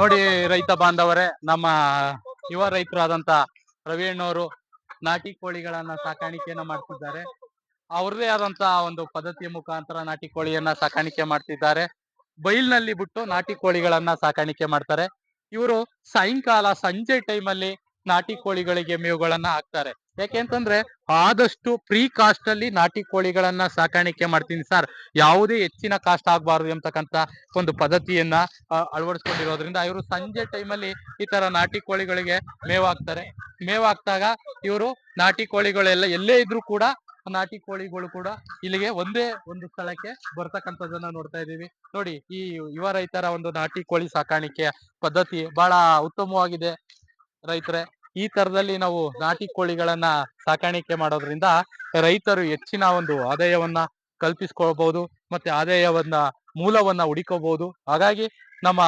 ನೋಡಿ ರೈತ ಬಾಂಧವರೇ, ನಮ್ಮ ಯುವ ರೈತರಾದಂತ ಪ್ರವೀಣ್ ನಾಟಿ ಕೋಳಿಗಳನ್ನ ಸಾಕಾಣಿಕೆಯನ್ನ ಮಾಡ್ತಿದ್ದಾರೆ. ಅವ್ರದೇ ಆದಂತ ಒಂದು ಪದ್ಧತಿಯ ಮುಖಾಂತರ ನಾಟಿ ಕೋಳಿಯನ್ನ ಸಾಕಾಣಿಕೆ ಮಾಡ್ತಿದ್ದಾರೆ. ಬೈಲ್ನಲ್ಲಿ ಬಿಟ್ಟು ನಾಟಿ ಕೋಳಿಗಳನ್ನ ಸಾಕಾಣಿಕೆ ಮಾಡ್ತಾರೆ. ಇವರು ಸಾಯಂಕಾಲ ಸಂಜೆ ಟೈಮಲ್ಲಿ ನಾಟಿ ಕೋಳಿಗಳಿಗೆ ಮೇವುಗಳನ್ನ ಹಾಕ್ತಾರೆ. ಯಾಕೆಂತಂದ್ರೆ ಆದಷ್ಟು ಪ್ರೀ ಕಾಸ್ಟ್ ಅಲ್ಲಿ ನಾಟಿ ಕೋಳಿಗಳನ್ನ ಸಾಕಾಣಿಕೆ ಮಾಡ್ತೀನಿ ಸರ್ ಯಾವುದೇ ಹೆಚ್ಚಿನ ಕಾಸ್ಟ್ ಆಗಬಾರದು ಎಂತಕ್ಕಂತ ಒಂದು ಪದ್ಧತಿಯನ್ನ ಅಳವಡಿಸ್ಕೊಂಡಿರೋದ್ರಿಂದ ಇವರು ಸಂಜೆ ಟೈಮಲ್ಲಿ ಈ ತರ ನಾಟಿ ಕೋಳಿಗಳಿಗೆ ಮೇವಾಗ್ತಾರೆ. ಮೇವಾಗ್ತಾಗ ಇವರು ನಾಟಿ ಕೋಳಿಗಳೆಲ್ಲ ಎಲ್ಲೇ ಇದ್ರು ಕೂಡ ನಾಟಿ ಕೋಳಿಗಳು ಕೂಡ ಇಲ್ಲಿಗೆ ಒಂದೇ ಒಂದು ಸ್ಥಳಕ್ಕೆ ಬರ್ತಕ್ಕಂಥದ್ದನ್ನ ನೋಡ್ತಾ ಇದೀವಿ ನೋಡಿ, ಈ ಯುವ ರೈತರ ಒಂದು ನಾಟಿ ಕೋಳಿ ಸಾಕಾಣಿಕೆಯ ಪದ್ಧತಿ ಬಹಳ ಉತ್ತಮವಾಗಿದೆ ರೈತರೇ. ಈ ತರದಲ್ಲಿ ನಾವು ನಾಟಿ ಕೋಳಿಗಳನ್ನ ಸಾಕಾಣಿಕೆ ಮಾಡೋದ್ರಿಂದ ರೈತರು ಹೆಚ್ಚಿನ ಒಂದು ಆದಾಯವನ್ನ ಕಲ್ಪಿಸ್ಕೊಳ್ಬಹುದು ಮತ್ತೆ ಆದಾಯವನ್ನ ಮೂಲವನ್ನ ಹುಡಿಕೋಬಹುದು. ಹಾಗಾಗಿ ನಮ್ಮ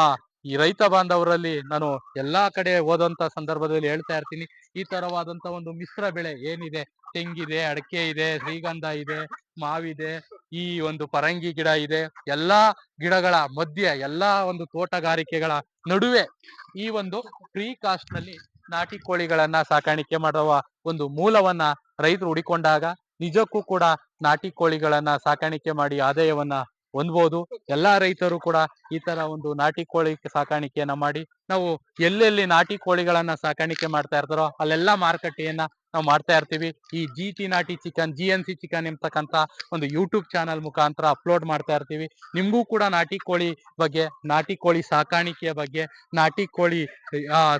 ಈ ರೈತ ಬಾಂಧವರಲ್ಲಿ ನಾನು ಎಲ್ಲಾ ಕಡೆ ಹೋದಂತ ಸಂದರ್ಭದಲ್ಲಿ ಹೇಳ್ತಾ ಇರ್ತೀನಿ, ಈ ತರವಾದಂತ ಒಂದು ಮಿಶ್ರ ಬೆಳೆ ಏನಿದೆ? ತೆಂಗಿದೆ, ಅಡಕೆ ಇದೆ, ಶ್ರೀಗಂಧ ಇದೆ, ಮಾವಿದೆ, ಈ ಒಂದು ಪರಂಗಿ ಗಿಡ ಇದೆ, ಎಲ್ಲಾ ಗಿಡಗಳ ಮಧ್ಯೆ ಎಲ್ಲಾ ಒಂದು ತೋಟಗಾರಿಕೆಗಳ ನಡುವೆ ಈ ಒಂದು ಫ್ರೀ ಕಾಸ್ಟ್ನಲ್ಲಿ ನಾಟಿ ಕೋಳಿಗಳನ್ನ ಸಾಕಾಣಿಕೆ ಮಾಡುವ ಒಂದು ಮೂಲವನ್ನ ರೈತರು ಹುಡಿಕೊಂಡಾಗ ನಿಜಕ್ಕೂ ಕೂಡ ನಾಟಿ ಕೋಳಿಗಳನ್ನ ಸಾಕಾಣಿಕೆ ಮಾಡಿ ಆದಾಯವನ್ನ ಹೊಂದ್ಬೋದು. ಎಲ್ಲಾ ರೈತರು ಕೂಡ ಈ ತರ ಒಂದು ನಾಟಿ ಕೋಳಿ ಸಾಕಾಣಿಕೆಯನ್ನ ಮಾಡಿ ನಾವು ಎಲ್ಲೆಲ್ಲಿ ನಾಟಿ ಕೋಳಿಗಳನ್ನ ಸಾಕಾಣಿಕೆ ಮಾಡ್ತಾ ಇರ್ತಾರೋ ಅಲ್ಲೆಲ್ಲಾ ಮಾರುಕಟ್ಟೆಯನ್ನ ನಾವು ಮಾಡ್ತಾ ಇರ್ತೀವಿ. ಈ ಜಿ ಟಿ ನಾಟಿ chicken G N C chicken ಎಂಬತಕ್ಕಂತ ಒಂದು ಯೂಟ್ಯೂಬ್ ಚಾನಲ್ ಮುಖಾಂತರ ಅಪ್ಲೋಡ್ ಮಾಡ್ತಾ ಇರ್ತೀವಿ. ನಿಮ್ಗೂ ಕೂಡ ನಾಟಿ ಕೋಳಿ ಬಗ್ಗೆ, ನಾಟಿ ಕೋಳಿ ಸಾಕಾಣಿಕೆಯ ಬಗ್ಗೆ, ನಾಟಿ ಕೋಳಿ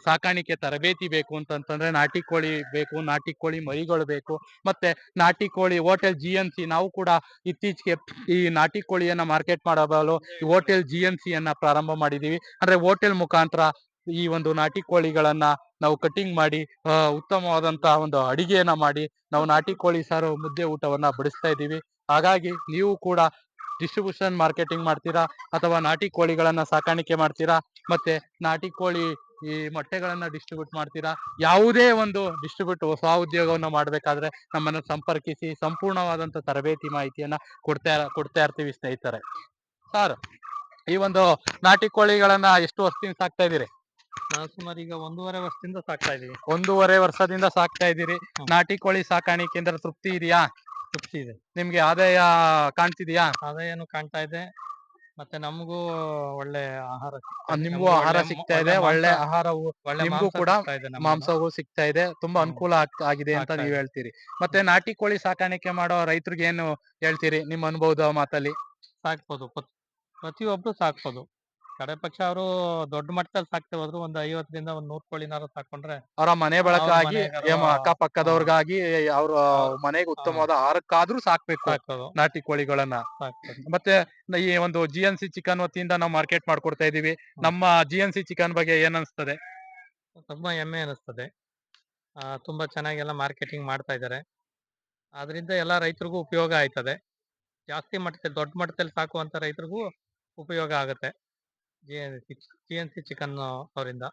ಸಾಕಾಣಿಕೆ ತರಬೇತಿ ಬೇಕು ಅಂತಂತಂದ್ರೆ ನಾಟಿ ಕೋಳಿ ಬೇಕು, ನಾಟಿ ಕೋಳಿ ಮರಿಗಳು ಬೇಕು. ಮತ್ತೆ ನಾಟಿ ಕೋಳಿ ಹೋಟೆಲ್ ಜಿ ಎನ್ ಸಿ ನಾವು ಕೂಡ ಇತ್ತೀಚೆಗೆ ಈ ನಾಟಿ ಕೋಳಿಯನ್ನ ಮಾರ್ಕೆಟ್ ಮಾಡಬಲು ಹೋಟೆಲ್ ಜಿ ಎನ್ ಸಿ ಅನ್ನ ಪ್ರಾರಂಭ ಮಾಡಿದೀವಿ. ಅಂದ್ರೆ ಹೋಟೆಲ್ ಮುಖಾಂತರ ಈ ಒಂದು ನಾಟಿ ಕೋಳಿಗಳನ್ನ ನಾವು ಕಟಿಂಗ್ ಮಾಡಿ ಉತ್ತಮವಾದಂತಹ ಒಂದು ಅಡಿಗೆಯನ್ನ ಮಾಡಿ ನಾವು ನಾಟಿ ಕೋಳಿ ಸಾರು ಮುದ್ದೆ ಊಟವನ್ನ ಬಡಿಸ್ತಾ ಇದ್ದೀವಿ. ಹಾಗಾಗಿ ನೀವು ಕೂಡ ಡಿಸ್ಟ್ರಿಬ್ಯೂಷನ್ ಮಾರ್ಕೆಟಿಂಗ್ ಮಾಡ್ತೀರಾ ಅಥವಾ ನಾಟಿ ಕೋಳಿಗಳನ್ನ ಸಾಕಾಣಿಕೆ ಮಾಡ್ತೀರಾ ಮತ್ತೆ ನಾಟಿ ಕೋಳಿ ಈ ಮೊಟ್ಟೆಗಳನ್ನ ಡಿಸ್ಟ್ರಿಬ್ಯೂಟ್ ಮಾಡ್ತೀರಾ? ಯಾವುದೇ ಒಂದು ಡಿಸ್ಟ್ರಿಬ್ಯೂಟ್ ಹೊಸ ಉದ್ಯೋಗವನ್ನ ಮಾಡ್ಬೇಕಾದ್ರೆ ನಮ್ಮನ್ನ ಸಂಪರ್ಕಿಸಿ ಸಂಪೂರ್ಣವಾದಂತ ತರಬೇತಿ ಮಾಹಿತಿಯನ್ನ ಕೊಡ್ತಾ ಕೊಡ್ತಾ ಇರ್ತೀವಿ ಸ್ನೇಹಿತರೆ. ಸರ್, ಈ ಒಂದು ನಾಟಿ ಕೋಳಿಗಳನ್ನ ಎಷ್ಟು ವರ್ಷದಿಂದ ಸಾಕ್ತಾ ಇದೀರಿ ನಾವು ಸುಮಾರು ಈಗ ಒಂದೂವರೆ ವರ್ಷದಿಂದ ಸಾಕ್ತಾ ಇದೀವಿ. ಒಂದೂವರೆ ವರ್ಷದಿಂದ ಸಾಕ್ತಾ ಇದ್ದೀರಿ. ನಾಟಿ ಕೋಳಿ ಸಾಕಾಣಿಕೆಯಿಂದ ತೃಪ್ತಿ ಇದೆಯಾ? ತೃಪ್ತಿ ಇದೆ. ನಿಮ್ಗೆ ಆದಾಯ ಕಾಣ್ತಿದ್ಯಾ? ಆದಾಯನು ಕಾಣ್ತಾ ಇದೆ. ಮತ್ತೆ ನಮಗೂ ಒಳ್ಳೆ ಆಹಾರ ಸಿಗ್ತಾ ಇದೆ. ನಿಮ್ಗೂ ಆಹಾರ ಒಳ್ಳೆ ಸಿಗ್ತಾ ಇದೆ. ಒಳ್ಳೆ ಒಳ್ಳೆ ಮಾಂಸ- ಆಹಾರವು ಒಳ್ಳೆ ನಿಮ್ಗೂ ಮಾಂಸ ಕೂಡ ಸಿಗ್ತಾ ಇದೆ ನಮ್ಗೆ. ಮಾಂಸವು ಸಿಗ್ತಾ ಇದೆ. ತುಂಬಾ ಹ್ಮ್. ಅನುಕೂಲ ಆಗ್- ಆಗಿದೆ ಅಂತ ಆಗ್ತಾ ನೀವ್ ಇದೆ. ಹೇಳ್ತೀರಿ. ಮತ್ತೆ ನಾಟಿ ಕೋಳಿ ಸಾಕಾಣಿಕೆ ಮಾಡೋ ರೈತರಿಗೆ ಏನು ಹೇಳ್ತೀರಿ? ನಿಮ್ಮ ಅನುಭವದ ಮಾತಲ್ಲಿ. ಸಾಕ್ಬೋದು. ಪ್ರತ್- ಪ್ರತಿಯೊಬ್ರು ಸಾಕ್ಬೋದು. ಕಡೆ ಪಕ್ಷ ಅವರು ದೊಡ್ಡ ಮಟ್ಟದಲ್ಲಿ ಸಾಕ್ತೇವೆ ಹೋದ್ರು ಒಂದ್ ಐವತ್ತರಿಂದ ಒಂದ್ ನೂರ್ ಕೋಳಿನಾರು ಸಾಕೊಂಡ್ರೆ ಅವರ ಮನೆ ಬಳಕಾಗಿ ಅಕ್ಕ ಪಕ್ಕದವ್ರಿಗಾಗಿ ಅವ್ರ ಮನೆಗೆ ಉತ್ತಮವಾದ ಆಹಾರಕ್ಕಾದ್ರೂ ಸಾಕ್ಬೇಕು ಸಾಕೋದು ನಾಟಿ ಕೋಳಿಗಳನ್ನ. ಮತ್ತೆ ನ- ಈ ಒಂದು ಜಿ ಎನ್ ಸಿ ಚಿಕನ್ ವತಿಯಿಂದ ನಾವು ಮಾರ್ಕೆಟ್ ಮಾಡ್ಕೊಡ್ತಾ ಇದೀವಿ. ನಮ್ಮ ಜಿ ಎನ್ ಸಿ ಚಿಕನ್ ಬಗ್ಗೆ ಏನ್ ಅನ್ಸ್ತದೆ? ತುಂಬಾ ಹೆಮ್ಮೆ ಅನಿಸ್ತದೆ. ಆ, ತುಂಬಾ ಚೆನ್ನಾಗೆಲ್ಲ ಮಾರ್ಕೆಟಿಂಗ್ ಮಾಡ್ತಾ ಇದ್ದಾರೆ ಅದರಿಂದ ಎಲ್ಲ ರೈತರಿಗೂ ಉಪಯೋಗ ಆಯ್ತದೆ. ಜಾಸ್ತಿ ಮಟ್ಟದಲ್ಲಿ ದೊಡ್ಡ ಮಟ್ಟದಲ್ಲಿ ಸಾಕುವಂತ ರೈತರಿಗೂ ಉಪಯೋಗ ಆಗುತ್ತೆ. ಜಿ ಎನ್ ಸಿ ಚಿಕನ್ ಅವರಿಂದ?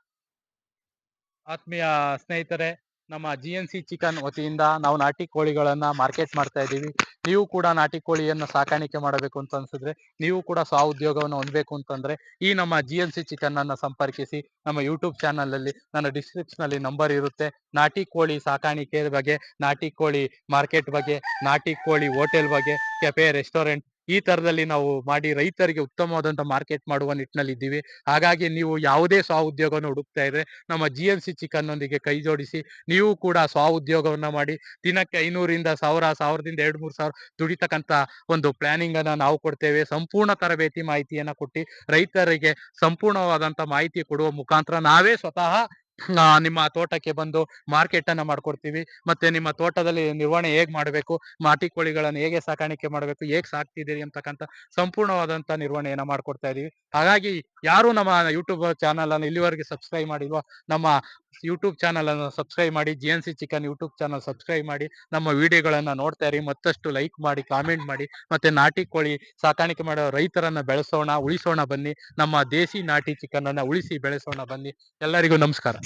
ಆತ್ಮೀಯ ಸ್ನೇಹಿತರೆ, ನಮ್ಮ ಜಿ ಎನ್ ಸಿ ಚಿಕನ್ ವತಿಯಿಂದ ನಾವು ನಾಟಿ ಕೋಳಿಗಳನ್ನ ಮಾರ್ಕೆಟ್ ಮಾಡ್ತಾ ಇದ್ದೀವಿ. ನೀವು ಕೂಡ ನಾಟಿ ಕೋಳಿಯನ್ನ ಸಾಕಾಣಿಕೆ ಮಾಡಬೇಕು ಅಂತ ಅನ್ಸಿದ್ರೆ, ನೀವು ಕೂಡ ಸ್ವ ಉದ್ಯೋಗವನ್ನು ಹೊಂದಬೇಕು ಅಂತಂದ್ರೆ ಈ ನಮ್ಮ ಜಿ ಎನ್ ಸಿ ಚಿಕನ್ ಅನ್ನ ಸಂಪರ್ಕಿಸಿ, ನಮ್ಮ ಯೂಟ್ಯೂಬ್ ಚಾನಲ್ ಅಲ್ಲಿ, ನನ್ನ ಡಿಸ್ಕ್ರಿಪ್ಷನ್ ಅಲ್ಲಿ ನಂಬರ್ ಇರುತ್ತೆ. ನಾಟಿ ಕೋಳಿ ಸಾಕಾಣಿಕೆ ಬಗ್ಗೆ, ನಾಟಿ ಕೋಳಿ ಮಾರ್ಕೆಟ್ ಬಗ್ಗೆ, ನಾಟಿ ಕೋಳಿ ಹೋಟೆಲ್ ಬಗ್ಗೆ ಕೆಫೆ ರೆಸ್ಟೋರೆಂಟ್ ಈ ತರದಲ್ಲಿ ನಾವು ಮಾಡಿ ರೈತರಿಗೆ ಉತ್ತಮವಾದಂತ ಮಾರ್ಕೆಟ್ ಮಾಡುವ ನಿಟ್ಟಿನಲ್ಲಿ ಇದ್ದೀವಿ ಹಾಗಾಗಿ ನೀವು ಯಾವುದೇ ಸ್ವ ಉದ್ಯೋಗವನ್ನು ಹುಡುಕ್ತಾ ಇದ್ರೆ ನಮ್ಮ ಜಿ ಎನ್ ಸಿ ಚಿಕನ್ ನೊಂದಿಗೆ ಕೈ ಜೋಡಿಸಿ, ನೀವು ಕೂಡ ಸ್ವ ಉದ್ಯೋಗವನ್ನ ಮಾಡಿ, ದಿನಕ್ಕೆ ಐನೂರಿಂದ ಸಾವಿರ, ಸಾವಿರದಿಂದ ಎರಡ್ ಮೂರ್ ಸಾವಿರ ದುಡಿತಕ್ಕಂತ ಒಂದು ಪ್ಲಾನಿಂಗ್ ಅನ್ನ ನಾವು ಕೊಡ್ತೇವೆ. ಸಂಪೂರ್ಣ ತರಬೇತಿ ಮಾಹಿತಿಯನ್ನ ಕೊಟ್ಟು ರೈತರಿಗೆ ಸಂಪೂರ್ಣವಾದಂತ ಮಾಹಿತಿ ಕೊಡುವ ಮುಖಾಂತರ ನಾವೇ ಸ್ವತಃ ನಿಮ್ಮ ತೋಟಕ್ಕೆ ಬಂದು ಮಾರ್ಕೆಟ್ ಅನ್ನ ಮಾಡ್ಕೊಡ್ತೀವಿ. ಮತ್ತೆ ನಿಮ್ಮ ತೋಟದಲ್ಲಿ ನಿರ್ವಹಣೆ ಹೇಗ್ ಮಾಡಬೇಕು ನಾಟಿ ಕೋಳಿಗಳನ್ನು ಹೇಗೆ ಸಾಕಾಣಿಕೆ ಮಾಡಬೇಕು, ಹೇಗ್ ಸಾಕ್ತಿದ್ದೀರಿ ಅಂತಕ್ಕಂಥ ಸಂಪೂರ್ಣವಾದಂತ ನಿರ್ವಹಣೆಯನ್ನ ಮಾಡ್ಕೊಡ್ತಾ ಇದೀವಿ ಹಾಗಾಗಿ ಯಾರು ನಮ್ಮ ಯೂಟ್ಯೂಬ್ ಚಾನಲ್ ಅನ್ನು ಇಲ್ಲಿವರೆಗೆ ಸಬ್ಸ್ಕ್ರೈಬ್ ಮಾಡಿಲ್ವೋ, ನಮ್ಮ ಯೂಟ್ಯೂಬ್ ಚಾನಲ್ ಅನ್ನು ಸಬ್ಸ್ಕ್ರೈಬ್ ಮಾಡಿ G N C chicken YouTube channel subscribe ಮಾಡಿ, ನಮ್ಮ ವಿಡಿಯೋಗಳನ್ನ ನೋಡ್ತಾ ಇರಿ, ಮತ್ತಷ್ಟು ಲೈಕ್ ಮಾಡಿ ಕಾಮೆಂಟ್ ಮಾಡಿ, ಮತ್ತೆ ನಾಟಿ ಕೋಳಿ ಸಾಕಾಣಿಕೆ ಮಾಡೋ ರೈತರನ್ನ ಬೆಳೆಸೋಣ, ಉಳಿಸೋಣ ಬನ್ನಿ, ನಮ್ಮ ದೇಸಿ ನಾಟಿ ಚಿಕನ್ ಅನ್ನ ಉಳಿಸಿ ಬೆಳೆಸೋಣ ಬನ್ನಿ. ಎಲ್ಲರಿಗೂ ನಮಸ್ಕಾರ.